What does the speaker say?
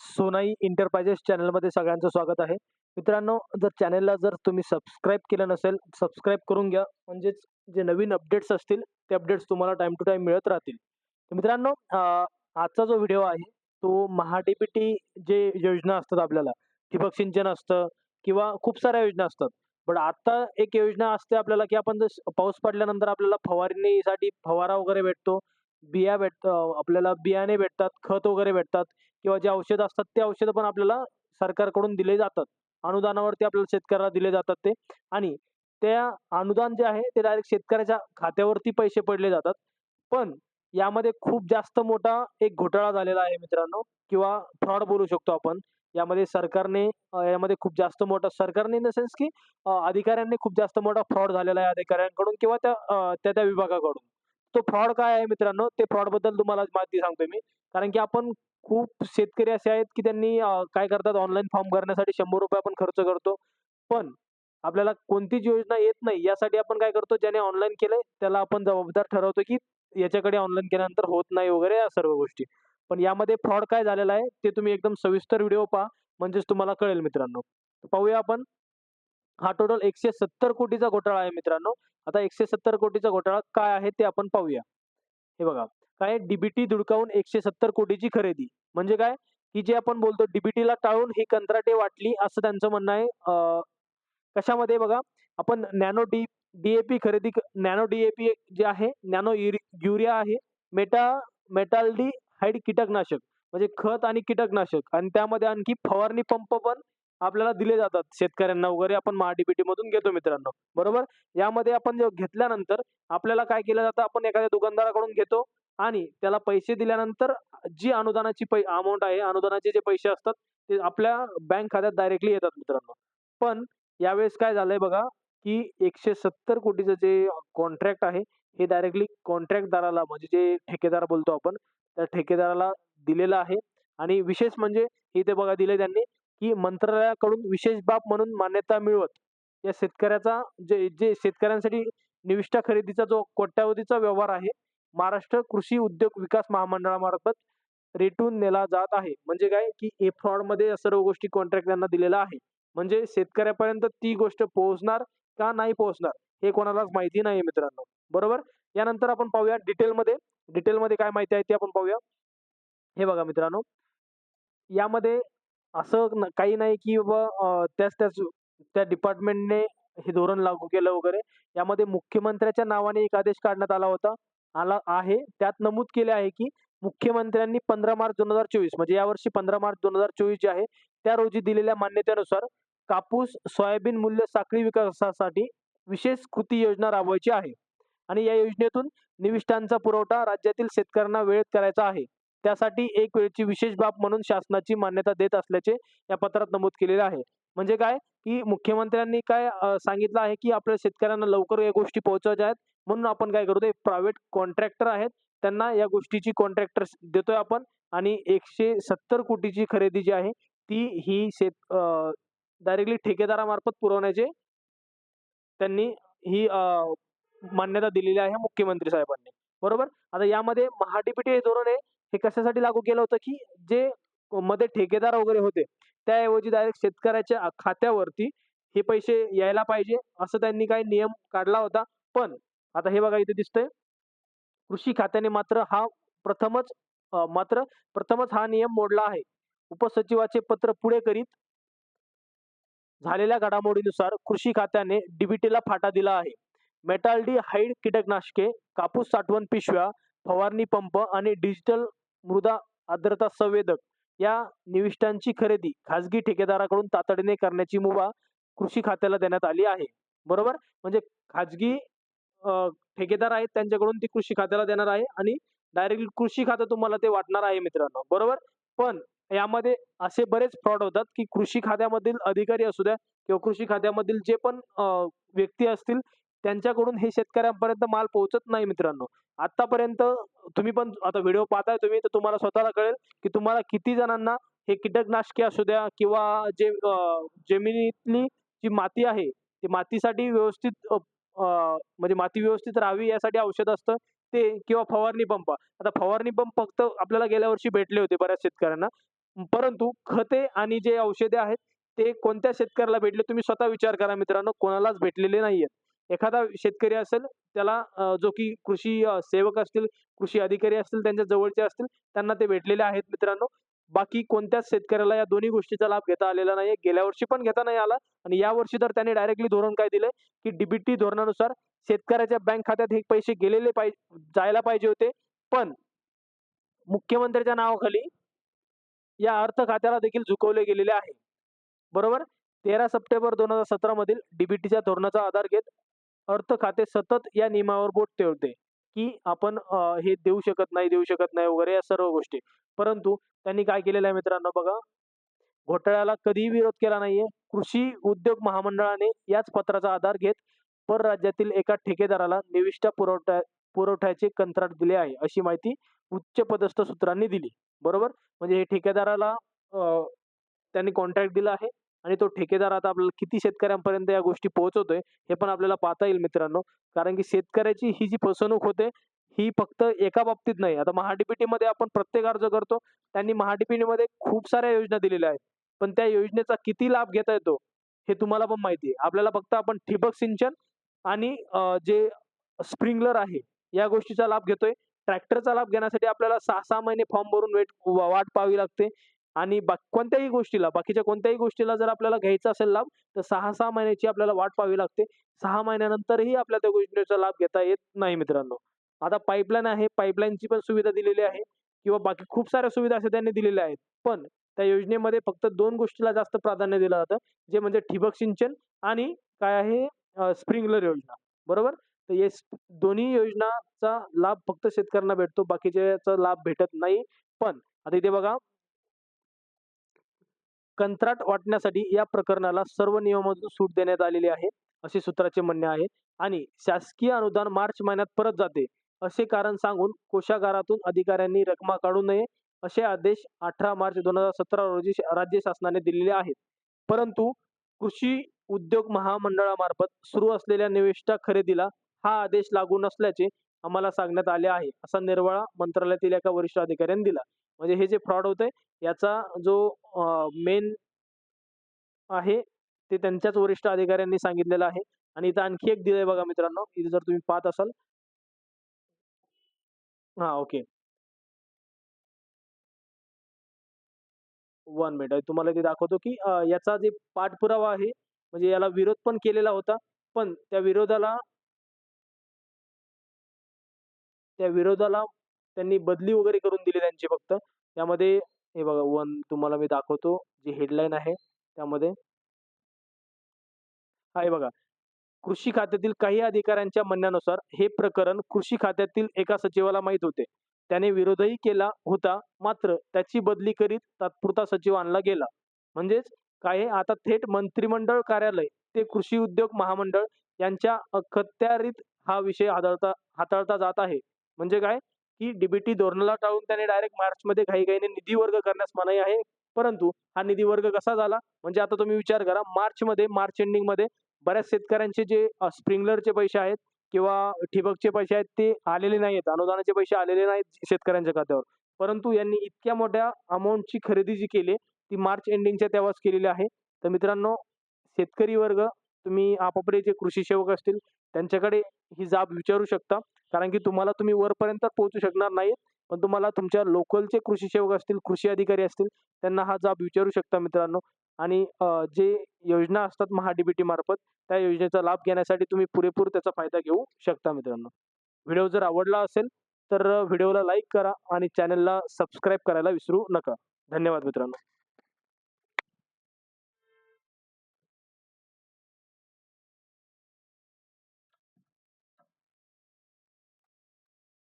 Sonai enterprises चॅनलमध्ये सगळ्यांचं स्वागत आहे. मित्रांनो जर चॅनलला जर तुम्ही सबस्क्राईब केलं नसेल सबस्क्राईब करून घ्या. म्हणजेच जे नवीन अपडेट्स असतील ते अपडेट्स तुम्हाला टाइम टू टाइम मिळत राहतील. तर मित्रांनो आजचा जो व्हिडिओ आहे तो महाडीपीटी जे योजना असतात आपल्याला ठिबक सिंचन असतं किंवा खूप साऱ्या योजना असतात. पण आता एक योजना असते आपल्याला की आपण जर पाऊस पडल्यानंतर आपल्याला फवारणीसाठी फवारा वगैरे भेटतो बिया भेट आपल्याला बियाणे भेटतात खत वगैरे भेटतात. किंवा जे औषधं असतात ते औषधं पण आपल्याला सरकारकडून दिले जातात. अनुदानावरती आपल्याला शेतकऱ्याला दिले जातात ते. आणि त्या अनुदान जे आहे ते डायरेक्ट शेतकऱ्याच्या खात्यावरती पैसे पडले जातात. पण यामध्ये खूप जास्त मोठा एक घोटाळा झालेला आहे मित्रांनो किंवा फ्रॉड बोलू शकतो आपण. यामध्ये सरकारने यामध्ये खूप जास्त मोठा सरकारने इन द सेन्स की अधिकाऱ्यांनी खूप जास्त मोठा फ्रॉड झालेला आहे अधिकाऱ्यांकडून किंवा त्या त्या त्या विभागाकडून. तो फ्रॉड काय आहे मित्रांनो? ते फ्रॉडबद्दल तुम्हाला माहिती सांगतोय मी. कारण की आपण खूप शेतकरी असे आहेत की त्यांनी काय करतात? ऑनलाईन फॉर्म भरण्यासाठी शंभर रुपये आपण खर्च करतो. पण आपल्याला कोणतीच योजना येत नाही. यासाठी आपण काय करतो? ज्याने ऑनलाईन केलंय त्याला आपण जबाबदार ठरवतो की याच्याकडे ऑनलाईन केल्यानंतर होत नाही वगैरे या सर्व गोष्टी. पण यामध्ये फ्रॉड काय झालेला आहे ते तुम्ही एकदम सविस्तर व्हिडिओ पहा. म्हणजेच तुम्हाला कळेल मित्रांनो. पाहूया आपण. हा टोटल एकशे सत्तर कोटीचा घोटाळा आहे मित्रांनो. आता एकशे सत्तर कोटीचा घोटाळा काय आहे ते आपण पाहूया. हे बघा काय डीबीटी धुडकावून एकशे सत्तर कोटीची खरेदी. म्हणजे काय? की जे आपण बोलतो डीबीटीला ला टाळून ही कंत्राटे वाटली असं त्यांचं म्हणणं आहे. अं, कशामध्ये बघा? आपण नॅनो डी डीएपी खरेदी नॅनो डीएपी जे आहे नॅनो युरिया आहे मेटा मेटाल्डी हाईड कीटकनाशक. म्हणजे खत आणि कीटकनाशक. आणि त्यामध्ये आणखी फवारणी पंप पण आपल्याला दिले जातात शेतकऱ्यांना वगैरे आपण महाडीबीटी मधून घेतो मित्रांनो. बरोबर? यामध्ये आपण घेतल्यानंतर आपल्याला काय केलं जातं? आपण एखाद्या दुकानदाराकडून घेतो आणि त्याला पैसे दिल्यानंतर जी अनुदानाची पै अमाऊंट आहे अनुदानाचे जे पैसे असतात ते आपल्या बँक खात्यात डायरेक्टली येतात मित्रांनो. पण यावेळेस काय झालंय बघा की एकशे सत्तर कोटीचं जे कॉन्ट्रॅक्ट आहे हे डायरेक्टली कॉन्ट्रॅक्टदाराला म्हणजे जे ठेकेदार बोलतो आपण त्या ठेकेदाराला दिलेलं आहे. आणि विशेष म्हणजे इथे बघा दिले त्यांनी की मंत्रालयाकडून विशेष बाब म्हणून मान्यता मिळवत. या शेतकऱ्याचा जे जे शेतकऱ्यांसाठी निविष्ठा खरेदीचा जो कोट्यावधीचा व्यवहार आहे महाराष्ट्र कृषी उद्योग विकास महामंडळामार्फत रेटून नेला जात आहे. म्हणजे काय? की ए फ्रॉडमध्ये या सर्व गोष्टी कॉन्ट्रॅक्टरना दिलेला आहे. म्हणजे शेतकऱ्यापर्यंत ती गोष्ट पोहोचणार का नाही पोहोचणार हे कोणालाच माहिती नाही मित्रांनो. बरोबर? यानंतर आपण पाहूया डिटेलमध्ये. डिटेलमध्ये काय माहिती आहे ते आपण पाहूया. हे बघा मित्रांनो. यामध्ये असं काही नाही की बाबा त्याच त्याच त्या डिपार्टमेंटने हे धोरण लागू केलं वगैरे. यामध्ये मुख्यमंत्र्याच्या नावाने एक आदेश काढण्यात आला होता. आला आहे. त्यात नमूद केले आहे की मुख्यमंत्र्यांनी पंधरा मार्च दोन हजार चोवीस म्हणजे यावर्षी पंधरा मार्च दोन हजार चोवीस जे आहे त्या रोजी दिलेल्या मान्यतेनुसार कापूस सोयाबीन मूल्य साखळी विकासासाठी विशेष कृती योजना राबवायची आहे. आणि या योजनेतून निविष्ठांचा पुरवठा राज्यातील शेतकऱ्यांना वेळेत करायचा आहे. त्यासाठी एक वेळची विशेष बाब म्हणून शासनाची मान्यता देत असल्याचे या पत्रात नमूद केलेले आहे. म्हणजे काय? की मुख्यमंत्र्यांनी काय सांगितलं आहे की आपल्या शेतकऱ्यांना लवकर या गोष्टी पोहोचवायच्या आहेत. म्हणून आपण काय करतो प्रायव्हेट कॉन्ट्रॅक्टर आहेत. त्यांना या गोष्टीची कॉन्ट्रॅक्टर देतोय आपण. आणि एकशे सत्तर कोटीची खरेदी जी आहे ती ही शेत डायरेक्टली ठेकेदारामार्फत पुरवण्याचे त्यांनी ही अं, मान्यता दिलेली आहे मुख्यमंत्री साहेबांनी. बरोबर? आता यामध्ये महाडीपीटी हे धोरण आहे. हे कशासाठी लागू केलं होतं की जे मध्ये ठेकेदार वगैरे होते त्याऐवजी डायरेक्ट शेतकऱ्याच्या खात्यावरती हे पैसे यायला पाहिजे असं त्यांनी काही नियम काढला होता. पण आता हे बघा इथे दिसतंय. कृषी खात्याने मात्र हा प्रथमच मात्र प्रथमच हा नियम मोडला आहे. उपसचिवाचे पत्र पुढे करीत झालेल्या घडामोडीनुसार कृषी खात्याने डीबीटीला फाटा दिला आहे. मेटाल्डी हाईड कीटकनाशके कापूस साठवण पिशव्या फवारणी पंप आणि डिजिटल मृदा आर्द्रता संवेदक या निविष्ठांची खरेदी खासगी ठेकेदाराकडून तातडीने करण्याची मुभा कृषी खात्याला देण्यात आली आहे. बरोबर? म्हणजे खाजगी ठेकेदार आहेत त्यांच्याकडून ती कृषी खात्याला देणार आहे आणि डायरेक्ट कृषी खातं तुम्हाला ते वाटणार आहे मित्रांनो. बरोबर? पण यामध्ये असे बरेच फ्रॉड होतात की कृषी खात्यामधील अधिकारी असू द्या किंवा कृषी खात्यामधील जे पण व्यक्ती असतील त्यांच्याकडून हे शेतकऱ्यांपर्यंत माल पोहोचत नाही मित्रांनो. आतापर्यंत तुम्ही पण आता व्हिडिओ पाहताय तुम्ही तर तुम्हाला स्वतःला कळेल की तुम्हाला किती जणांना हे कीटकनाशके असू द्या किंवा जे जमिनीतली जी माती आहे ती मातीसाठी व्यवस्थित अं, म्हणजे माती व्यवस्थित राहावी यासाठी औषध असतं ते किंवा फवारणी पंप. आता फवारणी पंप फक्त आपल्याला गेल्या वर्षी भेटले होते बऱ्याच शेतकऱ्यांना. परंतु खते आणि जे औषधे आहेत ते कोणत्या शेतकऱ्याला भेटले तुम्ही स्वतः विचार करा मित्रांनो कोणालाच भेटलेले नाहीयेत. एखादा शेतकरी असेल त्याला जो की कृषी सेवक असतील कृषी अधिकारी असतील त्यांच्या जवळचे असतील त्यांना ते भेटलेले आहेत मित्रांनो. बाकी कोणत्याच शेतकऱ्याला या दोन्ही गोष्टीचा लाभ घेता आलेला नाहीये. गेल्या वर्षी पण घेता नाही आला आणि या वर्षी तर त्यांनी डायरेक्टली धोरण काय दिलंय की डीबीटी धोरणानुसार शेतकऱ्याच्या बँक खात्यात हे पैसे गेलेले पाहिजे जायला पाहिजे होते. पण मुख्यमंत्र्याच्या नावाखाली या अर्थ खात्याला देखील झुकवले गेलेले आहे. बरोबर? तेरा सप्टेंबर दोन हजार सतरा मधील डीबीटीच्या धोरणाचा आधार घेत अर्थ खाते सतत या नियमावर बोट ठेवते की आपण हे देऊ शकत नाही देऊ शकत नाही वगैरे या सर्व गोष्टी. परंतु त्यांनी काय केलेलं आहे मित्रांनो बघा घोटाळ्याला कधीही विरोध केला नाहीये. कृषी उद्योग महामंडळाने याच पत्राचा आधार घेत परराज्यातील एका ठेकेदाराला निविष्ठा पुरवठा पुरवठ्याचे कंत्राट दिले आहे अशी माहिती उच्च पदस्थ सूत्रांनी दिली. बरोबर? म्हणजे हे ठेकेदाराला त्यांनी कॉन्ट्रॅक्ट दिला आहे. आणि तो ठेकेदार आता आपल्याला किती शेतकऱ्यांपर्यंत या गोष्टी पोहोचवतोय हे पण आपल्याला पाहता येईल मित्रांनो. कारण की शेतकऱ्याची ही जी फसवणूक होते ही फक्त एका बाबतीत नाही. आता महाडीपीटी मध्ये आपण प्रत्येक अर्ज करतो त्यांनी महाडीपीटीमध्ये खूप साऱ्या योजना दिलेल्या आहेत. पण त्या योजनेचा किती लाभ घेता येतो हे तुम्हाला पण माहिती आहे. आपल्याला फक्त आपण ठिबक सिंचन आणि जे स्प्रिंकलर आहे या गोष्टीचा लाभ घेतोय. ट्रॅक्टरचा लाभ घेण्यासाठी आपल्याला सहा सहा महिने फॉर्म भरून वेट वाट पाहावी लागते. आणि बा कोणत्याही गोष्टीला बाकीच्या कोणत्याही गोष्टीला जर आपल्याला घ्यायचा असेल लाभ तर सहा सहा महिन्याची आपल्याला वाट पाहावी लागते. सहा महिन्यानंतरही आपल्या त्या गोष्टीचा लाभ घेता येत नाही मित्रांनो. आता पाईपलाईन आहे पाईपलाईनची पण सुविधा दिलेली आहे किंवा बाकी खूप साऱ्या सुविधा अशा त्यांनी दिलेल्या आहेत. पण त्या योजनेमध्ये फक्त दोन गोष्टीला जास्त प्राधान्य दिलं जातं जे म्हणजे ठिबक सिंचन आणि काय आहे स्प्रिंकलर योजना. बरोबर? तर हे दोन्ही योजनाचा लाभ फक्त शेतकऱ्यांना भेटतो बाकीच्याचा लाभ भेटत नाही. पण आता इथे बघा कंत्राट वाटण्यासाठी या प्रकरणाला सर्व नियमातून सूट देण्यात आलेली आहे असे सूत्राचे म्हणणे आहे. आणि शासकीय अनुदान मार्च महिन्यात परत जाते असे कारण सांगून कोशागारातून अधिकाऱ्यांनी रकमा काढू नये असे आदेश अठरा मार्च दोन हजार सतरा रोजी राज्य शासनाने दिलेले आहेत. परंतु कृषी उद्योग महामंडळामार्फत सुरू असलेल्या निविष्ठा खरेदीला हा आदेश लागू नसल्याचे आम्हाला सांगण्यात आले आहे असा निर्वाळा मंत्रालयातील एका वरिष्ठ अधिकाऱ्यांनी दिला. म्हणजे हे जे फ्रॉड होतंय याचा जो मेन आहे ते त्यांच्याच वरिष्ठ अधिकाऱ्यांनी सांगितलेलं आहे. आणि इथं आणखी एक दिलंय बघा मित्रांनो इथे जर तुम्ही पाहत असाल. हा ओके. वन मिनिट तुम्हाला ते दाखवतो की याचा जे पाठपुरावा आहे म्हणजे याला विरोध पण केलेला होता पण त्या विरोधाला त्या विरोधाला त्यांनी बदली वगैरे करून दिली त्यांची फक्त. त्यामध्ये हे बघा वन तुम्हाला मी दाखवतो जी हेडलाईन आहे त्यामध्ये. हा हे बघा. कृषी खात्यातील काही अधिकाऱ्यांच्या म्हणण्यानुसार हे प्रकरण कृषी खात्यातील एका सचिवाला माहीत होते. त्याने विरोधही केला होता मात्र त्याची बदली करीत तात्पुरता सचिव आणला गेला. म्हणजेच काय आता थेट मंत्रिमंडळ कार्यालय ते कृषी उद्योग महामंडळ यांच्या अखत्यारीत हा विषय हाताळता हाताळता जात आहे. म्हणजे काय? की डीबीटी धोरणाला टाळून त्याने डायरेक्ट मार्चमध्ये घाईघाईने घाई घाईने निधी वर्ग करण्यास मनाई आहे. परंतु हा निधी वर्ग कसा झाला? म्हणजे आता तुम्ही विचार करा मार्चमध्ये मार्च एंडिंगमध्ये बऱ्याच शेतकऱ्यांचे जे स्प्रिंकलरचे पैसे आहेत किंवा ठिबकचे पैसे आहेत ते आलेले नाहीत अनुदानाचे पैसे आलेले नाहीत शेतकऱ्यांच्या खात्यावर. परंतु यांनी इतक्या मोठ्या अमाऊंटची खरेदी जी केली ती मार्च एंडिंगच्या तेव्हाच केलेली आहे. तर मित्रांनो शेतकरी वर्ग तुम्ही आपापले जे कृषी सेवक असतील त्यांच्याकडे ही जाब विचारू शकता. कारण की तुम्हाला तुम्ही वरपर्यंत पोहोचू शकणार नाही पण तुम्हाला तुमच्या लोकलचे कृषी सेवक असतील कृषी अधिकारी असतील त्यांना हा जाब विचारू शकता मित्रांनो. आणि जे योजना असतात महाडीबीटी मार्फत त्या योजनेचा लाभ घेण्यासाठी तुम्ही पुरेपूर त्याचा फायदा घेऊ शकता मित्रांनो. व्हिडिओ जर आवडला असेल तर व्हिडिओला लाईक करा आणि चॅनलला सबस्क्राईब करायला विसरू नका. धन्यवाद मित्रांनो.